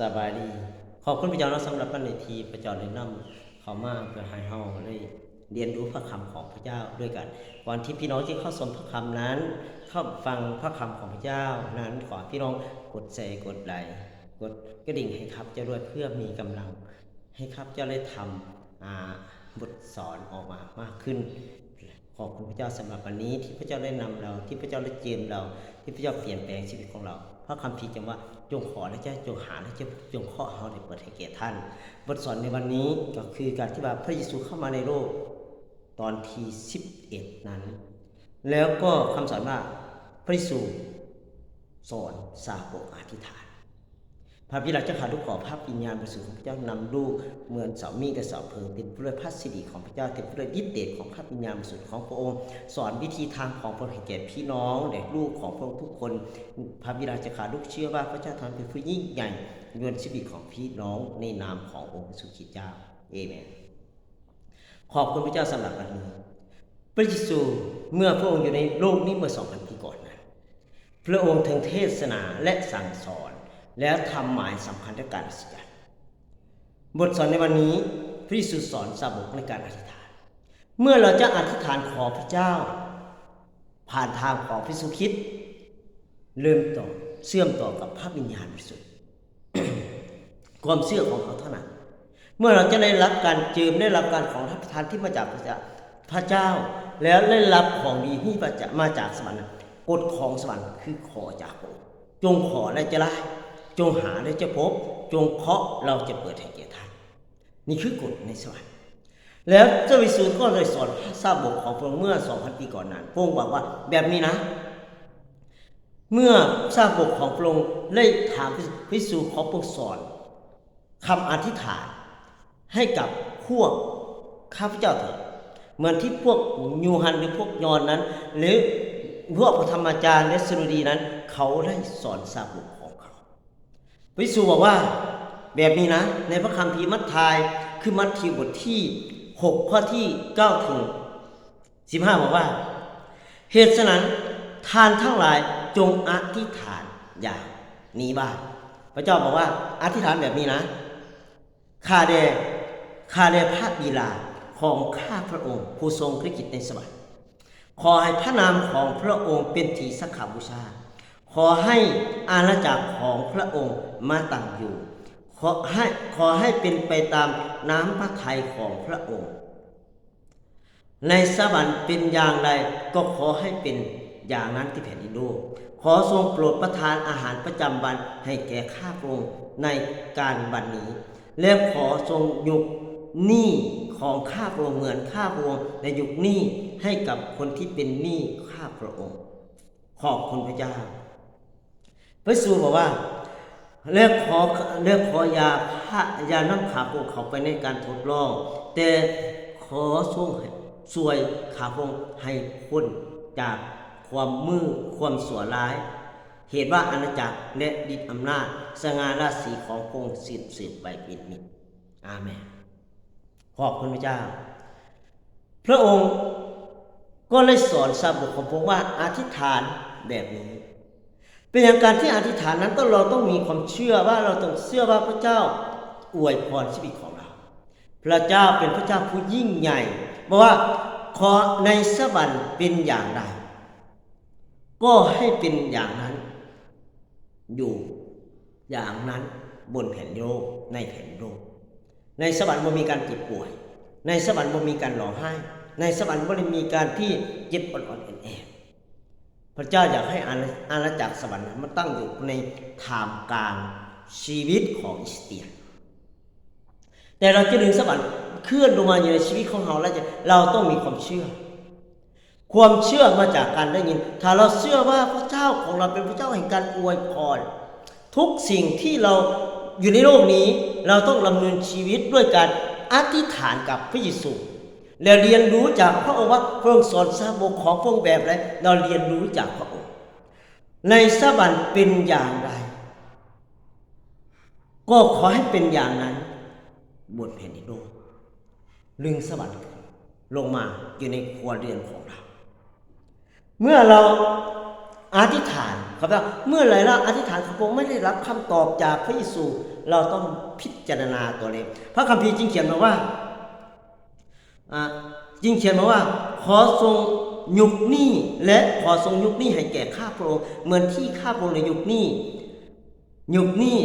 สบายดี ขอบคุณพระเจ้าเนาะสำหรับปันในทีพระเจ้าได้นำเขามาเพื่อให้เฮาได้เรียนรู้พระคำของพระเจ้าด้วยกันก่อนที่พี่น้องจะเข้าสมพระคำนั้น เข้าฟังพระคำของพระเจ้านั้นขอพี่น้องกดใจกดไลค์กดกระดิ่งให้ครับเจะด้วยเพื่อมีกำลัง ให้ครับเจ้าได้ทำอ่าบทสอนออกมามากขึ้น ขอบคุณพระเจ้าสำหรับวันนี้ที่พระเจ้าได้นำเราที่พระเจ้าได้เจิมเรา ที่พระเจ้าเปลี่ยนแปลงชีวิตของเรา ระคัมภีร์จำว่าจงขอและจะจงหาและจะจงเคาะเราได้เปิดให้แก่ท่าน บทสอนในวันนี้ก็คือการที่ว่าพระเยซูเข้ามาในโลกตอนที่11นั้น แล้วก็คำสอนว่าพระเยซูสอนสาวกอธิษฐาน พระพิราชเจ้าขาลูกขอพระปิญญาณบริสุทธิ์ของพระเจ้านำลูกเหมือนเสามีกับเสาเพิงเต็มไปด้วยพระสิริของพระเจ้าเต็มไปด้วยฤทธิเดชของพระปิญญาณบริสุทธิ์ของพระองค์ สอนวิธีทางของพระองค์แก่พี่น้องและลูกของพระองค์ทุกคน พระบิดาเจ้าขาลูกเชื่อว่าพระเจ้าทำเป็นผู้ยิ่งใหญ่ยวนชีวิตของพี่น้องในนามขององค์พระสุขิตเจ้าเอเมนขอบคุณพระเจ้าสำหรับวันนี้พระเยซูเมื่อพระองค์อยู่ในโลกนี้เมื่อสองพันปีก่อนนั้นพระองค์ทั้งเทศนาและสั่งสอน แล้วทำหมายสำคัญและการอัศจรรย์บทสอนในวันนี้พระเยซูสอนสาวกในการอธิษฐาน เมื่อเราจะอธิษฐานขอพระเจ้า ผ่านทางของพระเยซูคริดเริ่มต่อเชื่อมต่อกับพระวิญญาณบริสุทธิ์ความเชื่อของเขาเท่านั้น เมื่อเราจะได้รับการเจิมได้รับการของรับประทานที่มาจากพระเจ้าพระเจ้า แล้วได้รับของดีที่มาจากมาจากสวรรค์กฎของสวรรค์คือขอจากพระองค์จงขอและจะได้ จงหาและจะพบ จงเคาะเราจะเปิดให้แก่ท่าน นี่คือกฎในสวรรค์แล้วเจ้าวิสูตรก็เลยสอนทราบบกของพระองค์เมื่อ 2,000 ปีก่อนนั้นพระองค์บอกว่าแบบนี้นะ เมื่อทราบบกของพระองค์ได้ถามพิสูจน์ของพระองค์สอนคำอธิษฐานให้กับพวกข้าพเจ้าเถิดเหมือนที่พวกยูฮันหรือพวกยอนนั้น หรือพวกพระธรรมจารย์และสรุดีนั้น เขาได้สอนทราบบก พระเยซูบอกว่าแบบนี้นะ ในพระคัมภีร์มัทธิวคือมัทธิวบทที่ 6 ข้อที่ 9 ถึง 15 บอกว่า เหตุฉะนั้นทานทั้งหลายจงอธิษฐานอย่างนี้บ้างพระเจ้าบอกว่า อธิษฐานแบบนี้นะข้าแด่ข้าแด่พระบิดาของข้าพระองค์ ผู้ทรงพระกิจในสวรรค์ขอให้พระนามของพระองค์เป็นที่สักขาบูชา ขอให้อาณาจักรของพระองค์มาตั้งอยู่ ขอให้ขอให้เป็นไปตามน้ำพระทัยของพระองค์ ในสวรรค์เป็นอย่างไรก็ขอให้เป็นอย่างนั้นที่แผ่นดินโลกขอทรงโปรดประทานอาหารประจำวันให้แก่ข้าพระองค์ในการวันนี้ และขอทรงยกหนี้ของข้าพระองค์เหมือนข้าพระองค์ในยุคหนี้ให้กับคนที่เป็นหนี้ข้าพระองค์ ขอบคุณพระเจ้า พระสูบอกว่าเลือกขอเลือกขอยาพระยาน้ำขาพวกเขาไปในการทดลอง แต่ขอทรงสวยขาพงให้พ้นจากความมือความสัวร้าย เหตุว่าอาณาจักรและดิดอำนาจ สง่าราศีของพระองค์สืบสืบไปเป็นนิจอาเมนขอบคุณพระเจ้า พระองค์ก็เลยสอนสาวกของพงว่าอธิษฐานแบบนี้ เป็นอย่างการที่อธิษฐานนั้นต้องเราต้องมีความเชื่อว่าเราต้องเชื่อว่าพระเจ้าอวยพรชีวิตของเรา พระเจ้าเป็นพระเจ้าผู้ยิ่งใหญ่บอกว่าขอในสวรรค์เป็นอย่างไร ก็ให้เป็นอย่างนั้น อยู่อย่างนั้นบนแผ่นโลกในแผ่นโลกในสวรรค์มันมีการเจ็บป่วย ในสวรรค์มันมีการร้องไห้ ในสวรรค์มันมีการที่เจ็บอ่อนๆแอบ พระเจ้าอยากให้อาณาจักรสวรรค์มันตั้งอยู่ในถามกลางชีวิตของอิสเตียนแต่เราจะดึงสวรรค์เคลื่อนลงมาอยู่ในชีวิตของเราแล้วจะเราต้องมีความเชื่อ ความเชื่อมาจากการได้ยิน ถ้าเราเชื่อว่าพระเจ้าของเราเป็นพระเจ้าแห่งการอวยพรทุกสิ่งที่เราอยู่ในโลกนี้ เราต้องดำเนินชีวิตด้วยการอธิษฐานกับพระเยซู แล้วเรียนรู้จากพระองค์ว่าพระองค์สอนสาวกของพระองค์แบบไรเราเรียนรู้จากพระองค์ ในสวรรค์เป็นอย่างไร ก็ขอให้เป็นอย่างนั้นบนแผ่นดินโลกลึงสวรรค์ลงมาอยู่ในครัวเรือนของเรา เมื่อเราอธิษฐานครับว่าเมื่อไรเราอธิษฐานพระองค์ไม่ได้รับคำตอบจากพระเยซู เราต้องพิจารณาตัวเลขพระคัมภีร์จึงเขียนมาว่า จึงเขียนมาว่า ขอทรงยุกหนี้และขอทรงยุกหนี้ให้แก่ข้าพระองค์เหมือนที่ข้าพระองค์ในยุกหนี้ยุกหนี้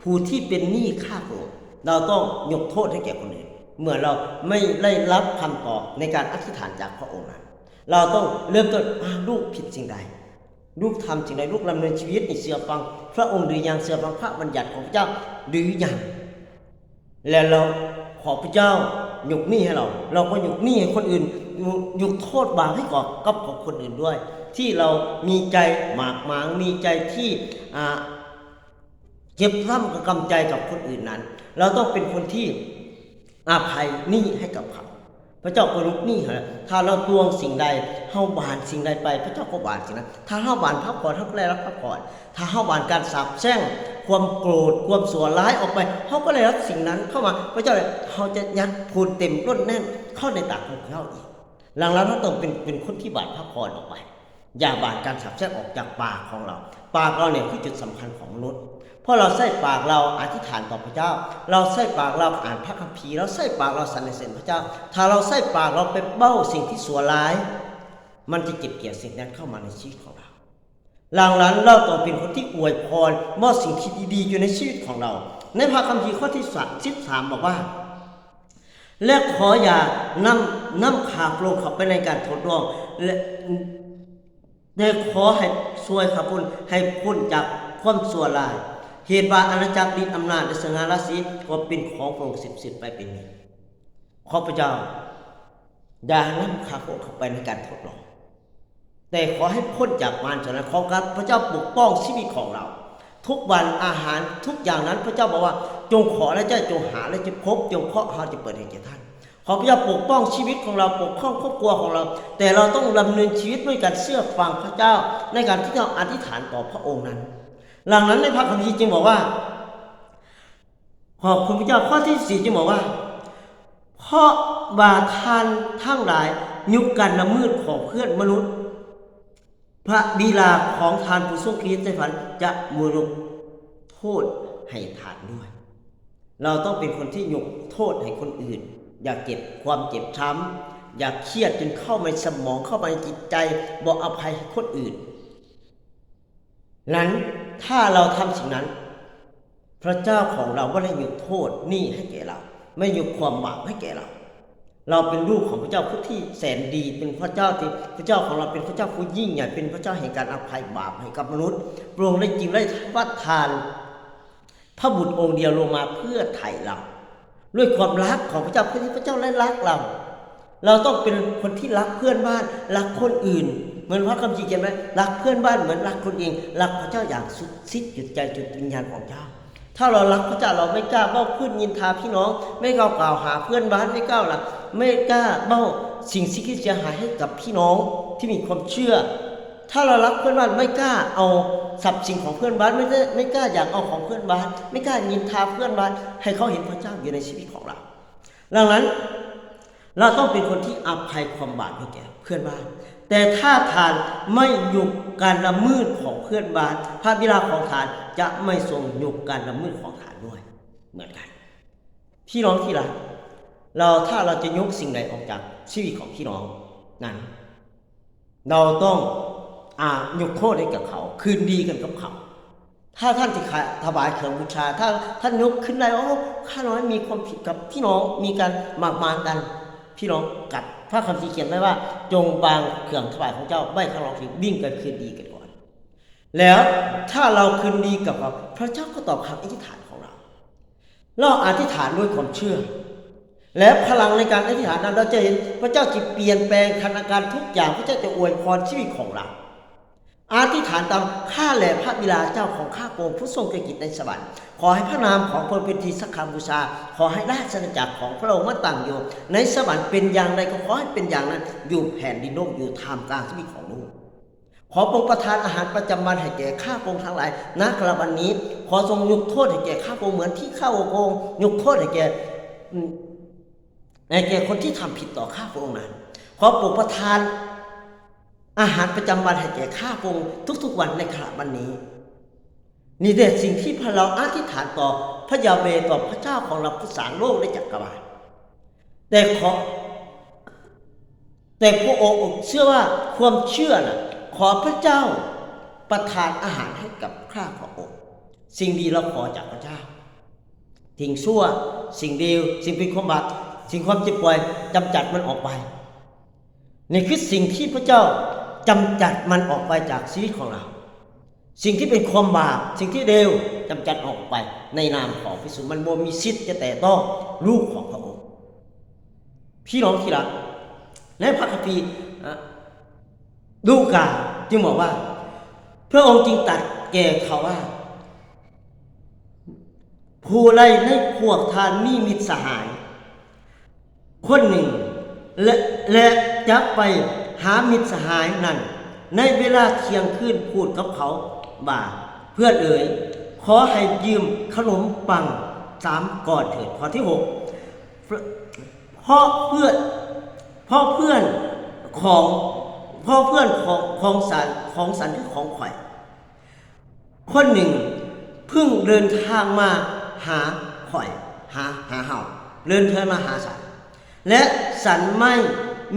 ผู้ที่เป็นหนี้ข้าพระองค์เราต้องยกโทษให้แก่คนอื่นเมื่อเราไม่ได้รับคำตอบในการอธิษฐานจากพระองค์นั้นเราต้องเริ่มต้นลูกผิดสิ่งใด ลูกทำสิ่งใดลูกดำเนินชีวิตในเสือฟัง พระองค์หรือยังเสือฟังพระบัญญัติของพระเจ้าหรือยังแล้วเราขอพระเจ้า ยกหนี้ให้เรา เราก็ยกหนี้ให้คนอื่นยกโทษบาปให้กับกับของคนอื่นด้วย ที่เรามีใจหมากหมางมีใจที่เจ็บร่ำกับกำใจกับคนอื่นนั้น เราต้องเป็นคนที่อภัยหนี้ให้กับเขา พระเจ้าก็ลุกนี้เหรอถ้าเราตวงสิ่งใดเฮาบานสิ่งใดไป พระเจ้าก็บานสิ่งนั้น ถ้าเฮาบานพักผ่อนเฮาก็ได้รับพักผ่อนถ้าเฮาบานการสาปแช่งความโกรธความสัวร้ายออกไปเฮาก็ได้รับสิ่งนั้นเข้ามา พระเจ้าเลยเฮาจะยัดพูนเต็มล้นแน่นเข้าในตากของเขาอีกหลังแล้วเราต้องเป็นเป็นคนที่บานพักผ่อนออกไป อย่าบานการสาปแช่งออกจากปากของเรา ปากเราเนี่ยคือจุดสำคัญของมนุษย์ เพราะเราใส่ปากเราอธิษฐานต่อพระเจ้า เราใส่ปากเราอ่านพระคัมภีร์เราใส่ปากเราสรรเสริญพระเจ้า ถ้าเราใส่ปากเราไปเบ้าสิ่งที่สัวร้าย มันจะเก็บเกี่ยวสิ่งนั้นเข้ามาในชีวิตของเราหลังนั้นเราต้องเป็นคนที่อวยพรมอบสิ่งที่ดีๆอยู่ในชีวิตของเรา ในพระคัมภีร์ข้อที่สิบสามบอกว่า และขออย่านำนำขาโปรงเขาไปในการทดลองและได้ขอให้ช่วยขับพ้นให้พ้นจากความสั่วร้าย เหตุว่าอาณาจักรดินอำนาจและสง่าราศีก็เป็นของพระองค์สิบสิบไปเป็นนี้ขอพระเจ้าอย่านำขาโปรงเข้าไปในการทดลอง แต่ขอให้พ้นจากมารฉะนั้นขอการพระเจ้าปกป้องชีวิตของเรา ทุกวันอาหารทุกอย่างนั้นพระเจ้าบอกว่า จงขอและเจ้าจงหาและจะพบจงเคาะเราจะเปิดให้แก่ท่านขอพระเจ้าปกป้องชีวิตของเราปกป้องครอบครัวของเรา แต่เราต้องดำเนินชีวิตด้วยการเชื่อฟังพระเจ้าในการที่เราอธิษฐานต่อพระองค์นั้น หลังนั้นในพระคัมภีร์จึงบอกว่า ขอบคุณพระเจ้าข้อที่สี่จึงบอกว่า เพราะบาทานทั้งหลายยุคการละมืดของเพื่อนมนุษย์ พระบิดาของทานผู้ทรงเกีตในฝันจะมูลงโทษให้ทานด้วย เราต้องเป็นคนที่ยกโทษให้คนอื่น อย่าเก็บความเจ็บช้ำอย่าเครียดจนเข้ามาสมองเข้ามาจิตใจบอกอภัยให้คนอื่น นั้น ถ้าเราทำสิ่งนั้น พระเจ้าของเราก็ได้ยกโทษหนี่ให้แก่เรา ไม่ยกความบาปให้แก่เรา เราเป็นลูกของพระเจ้าผู้ที่แสนดี เป็นพระเจ้าที่พระเจ้าของเราเป็นพระเจ้าผู้ยิ่งใหญ่เป็นพระเจ้าแห่งการอภัยบาปให้กับมนุษย์พระองค์ได้จริงได้วัดทาน พระบุตรองค์เดียวลงมาเพื่อไถ่เรา ด้วยความรักของพระเจ้าเพื่อที่พระเจ้าได้รักเรา เราต้องเป็นคนที่รักเพื่อนบ้านรักคนอื่น เหมือนพระคำจีเขียนไหมรักเพื่อนบ้านเหมือนรักคนเองรักพระเจ้าอย่างสุดสิ้นจุดใจจุดวิญญาณของเจ้า ถ้าเรารักพระเจ้าเราไม่กล้าเบ้าพื้นยินทาพี่น้อง ไม่กล้ากล่าวหาเพื่อนบ้านไม่กล้าหลักไม่กล้าเบ้าสิ่งที่เสียหายให้กับพี่น้องที่มีความเชื่อ ถ้าเรารักเพื่อนบ้านไม่กล้าเอาทรัพย์สินของเพื่อนบ้านไม่ได้ไม่กล้าอยากเอาของเพื่อนบ้าน ไม่กล้ายินทาเพื่อนบ้าน ให้เขาเห็นพระเจ้าอยู่ในชีวิตของเรา ดังนั้นเราต้องเป็นคนที่อภัยความบาปให้แก่เพื่อนบ้าน แต่ถ้าทานไม่หยุกการละมืดของเพื่อนบ้านพระบิดาของทานจะไม่ทรงหยุกการละมืดของทานด้วย เหมือนกัน พี่น้องที่รักเราถ้าเราจะยกสิ่งใดออกจากชีวิตของพี่น้องนั้น เราต้องอ่ายกโทษให้กับเขา คืนดีกันกับเขา ถ้าท่านจะขถวายเครื่องบูชา ถ้าท่านยกขึ้นได้โอ้ข้าน้อยมีความผิดกับพี่น้องมีการหมากมานกัน พี่น้องกัดพระคำสี่เขียนไว้ว่า จงบางเครื่องถวายของเจ้าไม่ข้างรองสิวิ่งกันคืนดีกันก่อน แล้วถ้าเราคืนดีกับเราพระเจ้าก็ตอบคำอธิษฐานของเรา เราอธิษฐานด้วยความเชื่อ และพลังในการอธิษฐานนั้นเราจะเห็นพระเจ้าจะเปลี่ยนแปลงธนาการทุกอย่างพระเจ้าจะอวยพรชีวิตของเรา อธิษฐานตามข้าแหละพระบิดาเจ้าของข้าโกงผู้ทรงเกียรติในสวรรค์ขอให้พระนามของพระเป็นทีสักคำบูชา ขอให้ราชอาณาจักรของพระองค์มาตั้งอยู่ในสวรรค์เป็นอย่างไรก็ขอให้เป็นอย่างนั้นอยู่แผ่นดินโลกอยู่ท่ามกลางชีวิตของลูกขอปรงประทานอาหารประจำวันให้แก่ข้าพงทั้งหลายณกระวันนี้ ขอทรงยกโทษให้แก่ข้าพงเหมือนที่ข้าพงยกโทษให้แก่ให้แก่คนที่ทำผิดต่อข้าพงนั้นขอปรงประทาน อาหารประจำวันให้แก่ข้าพงทุกๆวันในขณะวันนี้ นี่เด็ดสิ่งที่พวกเราอธิษฐานต่อพระยาเวต่อพระเจ้าของเราผู้สร้างโลกและจักรวาลแต่ขอแต่พระองค์เชื่อว่าความเชื่อน่ะขอพระเจ้าประทานอาหารให้กับข้าพระองค์สิ่งดีเราขอจากพระเจ้าสิ่งชั่วสิ่งดีสิ่งเป็นความบาปสิ่งความเจ็บป่วยจำจัดมันออกไปนี่คือสิ่งที่พระเจ้า จำจัดมันออกไปจากชีวิตของเรา สิ่งที่เป็นความบาปสิ่งที่เลวจำจัดออกไปในนามของพระสุมันบ่มีสิทธิ์จะแต่ต้องลูกของพระองค์พี่น้องที่รักในพระคัมภีร์อะลูกาจึงบอกว่า พระองค์จึงตัดแก่เขาว่า ผู้ใดในพวกทานมีมิตรสหาย คนหนึ่งและและจะไป หามิตรสหายนั้นในเวลาเที่ยงคืนพูดกับเขาบ่า เพื่อนเอ๋ยขอให้ยืมขนมปังสามก่อนเถิดข้อที่หกเพราะเพื่อนเพราะเพื่อนของเพราะเพื่อนของของสันของสันคือของข่อยคนหนึ่งเพิ่งเดินทางมาหาข่อย หาหาเห่าเดินทางมาหาสันและสันไม่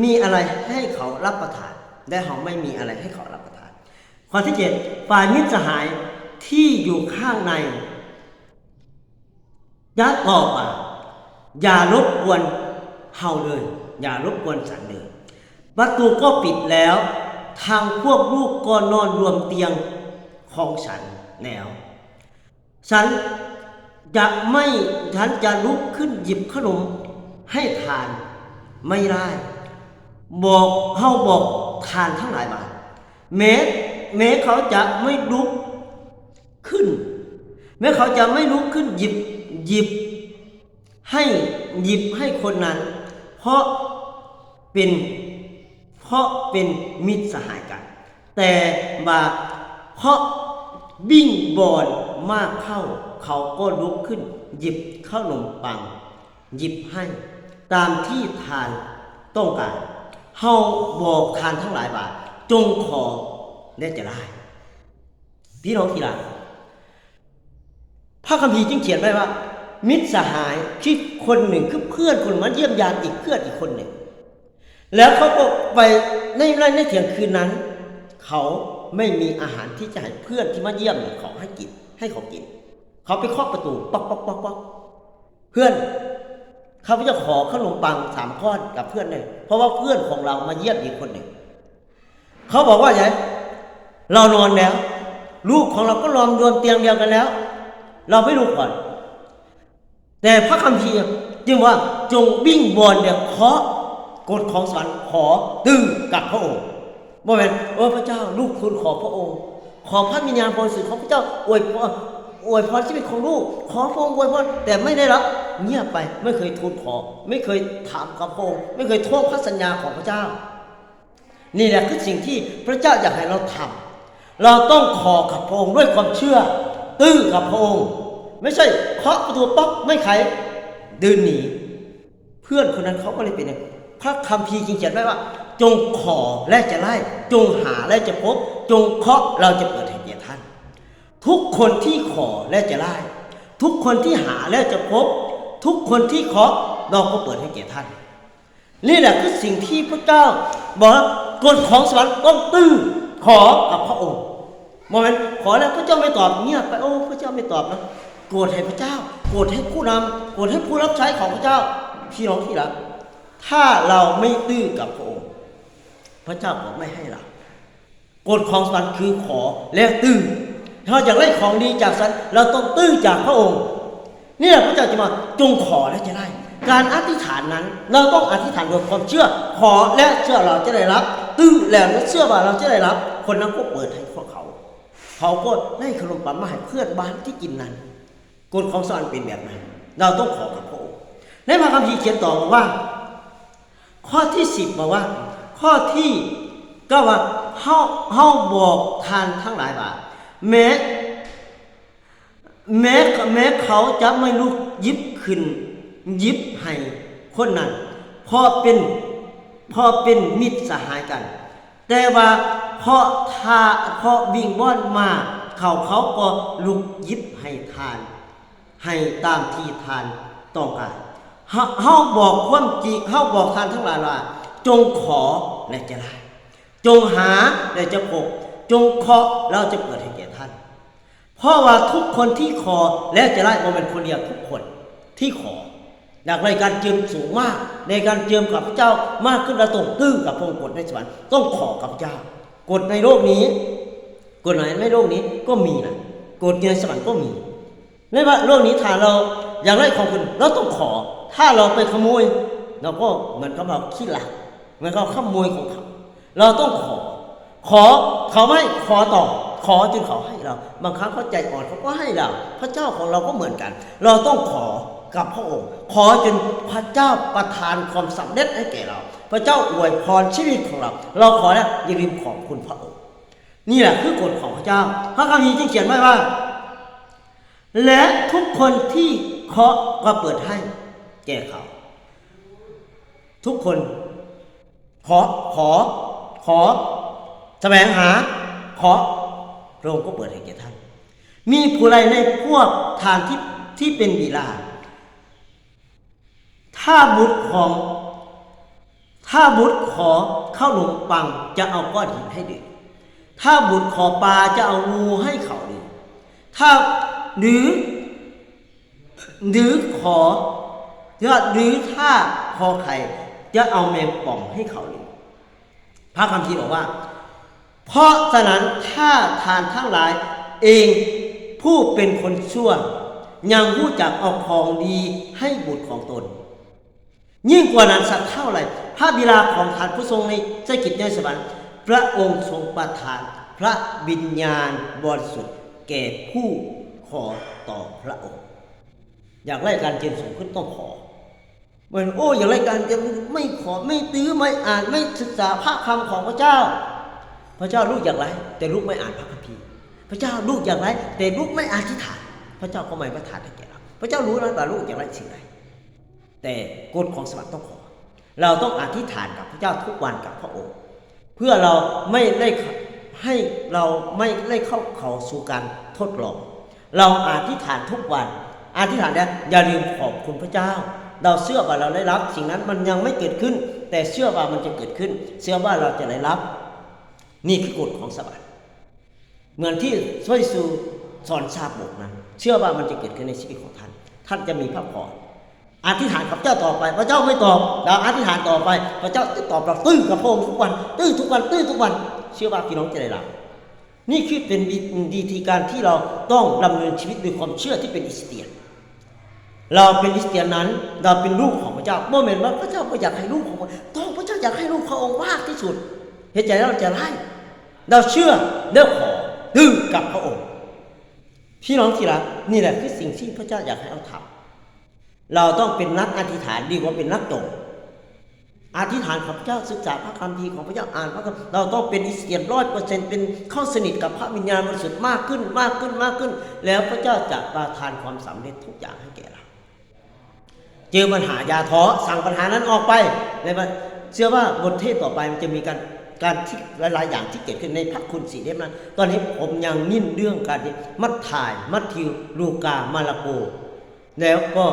มีอะไรให้เขารับประทาน และเขาไม่มีอะไรให้เขารับประทาน ข้อที่เจ็ดฝ่ายมิตรสหายที่อยู่ข้างในยัดตอบอะอย่ารบกวนเฮาเลย อย่ารบกวนสันเลยประตูก็ปิดแล้ว ทางพวกลูกก็นอนรวมเตียงของฉันแล้วฉันจะไม่ฉันจะลุกขึ้นหยิบขนมให้ทานไม่ได้ บอกเฮาบอกทานทั้งหลายบาแม้แม้เขาจะไม่ลุกขึ้น แม้เขาจะไม่ลุกขึ้นหยิบหยิบ ให้หยิบให้คนนั้น เพราะเป็นเพราะเป็นมิตรสหายกัน แต่ว่าเพราะบิ่งบอนมากเข้า เขาก็ลุกขึ้น หยิบข้าวหนมปัง หยิบให้ ตามที่ทานต้องการ เฮาบอกทานทั้งหลายบาจงขอและจะได้ พี่น้องทีหลังพระคัมภีร์จึงเขียนไว้ว่า มิตรสหายที่คนหนึ่งคือเพื่อนคนมาเยี่ยมยามอีกเพื่อนอีกคนหนึ่ง แล้วเขาก็ไปในในในเที่ยงคืนนั้น เขาไม่มีอาหารที่จะให้เพื่อนที่มาเยี่ยมเขาให้กินให้เขากิน เขาไปเคาะประตูป๊อกป๊อกป๊อกป๊อกเพื่อน ขาจะขอขนมปังสามก้อนกับเพื่อนเลยเพราะว่าเพื่อนของเรามาเยี่ยมอีกคนหนึ่งเขาบอกว่าไงเรานอนแล้ว ลูกของเราก็นอนรวมเตียงเดียวกันแล้ว เราไม่ลุกก่อน แต่พระคัมภีร์จึงว่าจงวิ่งบอลเนี่ยเคาะกฎของสวรรค์ขอตื้อกับพระองค์บ่เป็นเออพระเจ้า ลูกคุณขอพระองค์ ขอพระวิญญาณบริสุทธิ์ของพระเจ้าอวยพร อวยพรชีวิตของลูก ขอพระองค์อวยพรแต่ไม่ได้รับเงียบไปไม่เคยทูลขอ ไม่เคยถามกับพระองค์ไม่เคยทวงพระสัญญาของพระเจ้า นี่แหละคือสิ่งที่พระเจ้าอยากให้เราทำเราต้องขอกับพระองค์ด้วยความเชื่อ ตื้อกับพระองค์ ไม่ใช่เคาะประตูป๊อกไม่ไขเดินหนี เพื่อนคนนั้นเขาก็เลยเป็นอย่างพระคัมภีร์จึงเขียนไว้ว่า จงขอและจะไล่จงหาและจะพบ จงเคาะเราจะเปิด ทุกคนที่ขอและจะไล่ทุกคนที่หาและจะพบ ทุกคนที่เคาะเราก็เปิดให้แก่ท่าน นี่แหละคือสิ่งที่พระเจ้า บอกกฎของสวรรค์ต้องตื้อขอกับพระองค์โมเมนต์ขอแล้วพระเจ้าไม่ตอบเงียบไปโอ้พระเจ้าไม่ตอบนะโกรธให้พระเจ้า โกรธให้ผู้นำโกรธให้ผู้รับใช้ของพระเจ้าพี่น้องที่รักถ้าเราไม่ตื้อกับพระองค์ พระเจ้าบอกไม่ให้เรากฎของสวรรค์คือขอและตื้อ ถ้าอยากได้ของดีจากสวรรค์เราต้องตื้อจากพระองค์นี่ยพระเจ้าจะมาจงขอและจะได้ การอธิษฐานนั้น เราต้องอธิษฐานด้วยความเชื่อ ขอและเชื่อเราจะได้รับ ตื้อแล้วเชื่อว่าเราจะได้รับ คนนั้นก็เปิดให้พวกเขา เขาก็ได้ขนมปังมาให้เพื่อนบ้านที่กินนั้นกฎของสวรรค์เป็นแบบนั้น เราต้องขอกับพระองค์ในพระคัมภีร์เขียนต่อบอกว่า ข้อที่สิบบอกว่า ข้อที่ก็ว่าเฮาเฮาบอกทานทั้งหลายบาท แม้แม้แม้เขาจะไม่ลุกยิบขึ้น ยิบให้คนนั้นพอเป็นพอเป็นมิตรสหายกัน แต่ว่าเพราะทาเพราะวิ่งบ้อนมา เขาเขาก็ลุกยิบให้ทาน ให้ตามที่ทานต้องการเฮาบอกความจริงเฮาบอกทานทั้งหลายว่า จงขอและจะได้จงหาและจะพบจงเคาะเราจะเปิดให้ เพราะว่าทุกคนที่ขอและจะได้บ่เป็นคนเดียวทุกคนที่ขออยากในการเจิมสูงมาก ในการเจิมกับพระเจ้ามากขึ้นราต้องตื้อกับพระองค์กฎในสวรรค์ต้องขอกับพระเจ้ากฎในโลกนี้กฎหมายในโลกนี้ก็มีนะกฎในสวรรค์ก็มีไม่ว่าโลกนี้ถ้าเราอยากได้ของคุณเราต้องขอ ถ้าเราไปขโมย เราก็เหมือนกับเราขี้หลักเหมือนกับขโมยของเขา เราต้องขอ ขอเขาไม่ขอต่อ ขอจนเขาให้เรา บางครั้งเขาใจอ่อนเขาก็ให้เรา พระเจ้าของเราก็เหมือนกัน เราต้องขอกับพระองค์ ขอจนพระเจ้าประทานความสำเร็จให้แก่เรา พระเจ้าอวยพรชีวิตของเรา เราขอแล้วอย่าลืมขอบคุณพระองค์ นี่แหละคือกฎของพระเจ้า พระคัมภีร์จึงเขียนไว้ว่า และทุกคนที่เคาะก็เปิดให้แก่เขา ทุกคนขอขอขอแสวงหาขอ พระองค์ก็เปิดให้แก่ท่าน มีผู้ใดในพวกทานที่ที่เป็นบีลา ถ้าบุตรของ ถ้าบุตรขอข้าวหนมปังจะเอาก้อนหินให้ดื่มถ้าบุตรขอปลาจะเอางูให้เขาดื่มถ้าหรือหรือขอหรือถ้าขอไข่จะเอาแมงป่องให้เขาดื่มพระคัมภีร์บอกว่า เพราะฉะนั้นถ้าทานทั้งหลายเองผู้เป็นคนชั่ว ยังรู้จักเอาของดีให้บุตรของตน ยิ่งกว่านั้นสักเท่าไหร่พระบิดาของทานผู้ทรงในใจกิจในสวรรค์พระองค์ทรงประทาน พระวิญญาณบริสุทธิ์แก่ผู้ขอต่อพระองค์ อยากไล่การเจนสูงขึ้นต้องขอเหมือนโอ้อยากไล่การเจนไม่ขอไม่ตื้อไม่อ่านไม่ศึกษาพระคำของพระเจ้า พระเจ้าลูกอยากไร แต่ลูกไม่อ่านพระคัมภีร์ พระเจ้าลูกอยากไร แต่ลูกไม่อธิษฐาน พระเจ้าก็ไม่ประทานให้แก่เรา พระเจ้ารู้แล้วว่าลูกอยากไรสิ่งใดแต่กฎของสวรรค์ต้องขอ เราต้องอธิษฐานกับพระเจ้าทุกวันกับพระองค์ เพื่อเราไม่ได้ให้เราไม่ได้เข้าเขาสู่การทดลอง เราอธิษฐานทุกวันอธิษฐานเนี่ยอย่าลืมขอบคุณพระเจ้า เราเชื่อว่าเราได้รับ สิ่งนั้นมันยังไม่เกิดขึ้น แต่เชื่อว่ามันจะเกิดขึ้น เชื่อว่าเราจะได้รับ นี่คือกฎของสวรรค์เหมือนที่พระเยซูสอนชาบกนั้นเชื่อว่ามันจะเกิดขึ้นในชีวิตของท่าน ท่านจะมีพระพรอธิษฐานกับเจ้าต่อไป พระเจ้าไม่ตอบเราอธิษฐานต่อไป พระเจ้าจะตอบเราตื้อกับพระองค์ทุกวัน ตื้อทุกวัน ตื้อทุกวัน เชื่อว่าพี่น้องจะได้รับนี่คือเป็นดีทีการที่เราต้องดำเนินชีวิตด้วยความเชื่อที่เป็นอิสเตียน เราเป็นอิสเตียนนั้น เราเป็นลูกของพระเจ้าเมื่อเห็นว่าพระเจ้าก็อยากให้ลูกของพระต้องพระเจ้าอยากให้ลูกพระองค์มากที่สุดเหตุใจเราจะไล่ เราเชื่อเลิกขอดื้อกับพระองค์ พี่น้องที่รักนี่แหละคือสิ่งที่พระเจ้าอยากให้เราทำเราต้องเป็นนักอธิษฐานดีกว่าเป็นนักโจรอธิษฐานกับพระเจ้าศึกษาพระคัมภีร์ของพระเจ้าอ่านพระคัมภีร์เราต้องเป็นอิสเตียนร้อยเปอร์เซ็นต์เป็นเข้าสนิทกับพระวิญญาณบริสุทธิ์มากขึ้นมากขึ้นมากขึ้น แล้วพระเจ้าจะประทานความสำเร็จทุกอย่างให้แก่เราเจอปัญหายาท้อสั่งปัญหานั้นออกไปเลยว่าเชื่อว่าบทเทศต่อไปมันจะมีการ การที่หลาย ๆ อย่างที่เกิดขึ้นในพระคุณสีเล่มนั้น ตอนนี้ผมยังนิ่นเรื่องการที่มัทธาย มัทธิว ลูกา มาระโก แล้วก็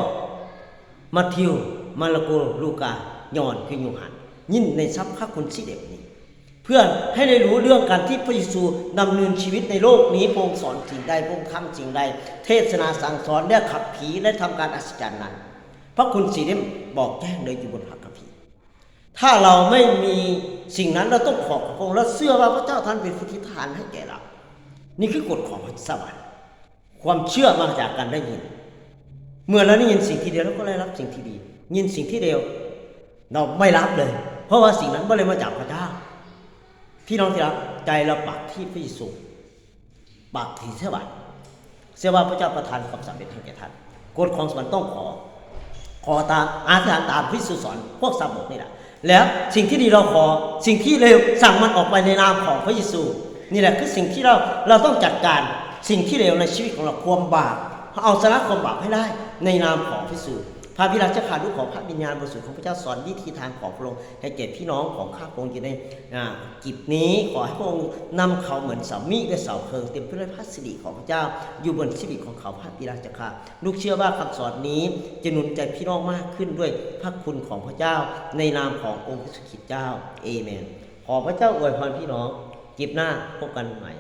มัทธิว มาระโก ลูกา ยอนคือโยหันยิ่นในทรัพย์พระคุณสีเล่มนี้ เพื่อให้ได้รู้เรื่องการที่พระเยซูดำเนินชีวิตในโลกนี้พรงสอนสิ่งใดพรงค์ทำสิ่งใด เทศนาสั่งสอนและขับผีและทำการอัศจรรย์นั้น พระคุณสีเล่มบอกแจ้งเลยอยู่บนพระคัมภีร์ถ้าเราไม่มี สิ่งนั้นเราต้องขอบพระองค์และเชื่อว่าพระเจ้าท่านเป็นผู้ที่ทานให้แก่เรา นี่คือกฎของสวรรค์ความเชื่อมาจากการได้ยิน เมื่อเราได้ยินสิ่งที่เดียวเราก็ได้รับสิ่งที่ดี ยินสิ่งที่เดียว เราไม่รับเลย เพราะว่าสิ่งนั้นไม่ได้มาจากพระเจ้าพี่น้องที่รักใจเราปักที่พระเยซูปักที่สวรรค์เชื่อว่าพระเจ้าประทานความสำเร็จให้แก่ท่านกฎของสวรรค์ต้องขอ ขอตามอาจารย์ตามพระเยซูสอนพวกสาวกนี่แหละแล้วสิ่งที่ดีเราขอสิ่งที่เลวสั่งมันออกไปในนามของพระเยซูนี่แหละคือสิ่งที่เราเราต้องจัดการสิ่งที่เลวในชีวิตของเราความบาปเอาสาระความบาปให้ได้ในนามของพระเยซู ระพิราชขาลูกของพระวิญญาณบริสุทธิ์ของพระเจ้าสอนวิธีทางของพระองค์ให้แก่พี่น้องของข้าพระองค์อยู่ในกิจนี้ขอให้พระองค์นำเขาเหมือนเสามีด้วยเสาเพลิงเต็มไปด้วยพระสิริของพระเจ้า อยู่บนสิริของเขาพระพิราชขาลูกเชื่อว่าคำสอนนี้จะหนุนใจพี่น้องมากขึ้นด้วยพระคุณของพระเจ้า ในนามขององค์พระสุขิตเจ้าเอเมนขอพระเจ้าอวยพรพี่น้องกิบหน้าพบกันใหม่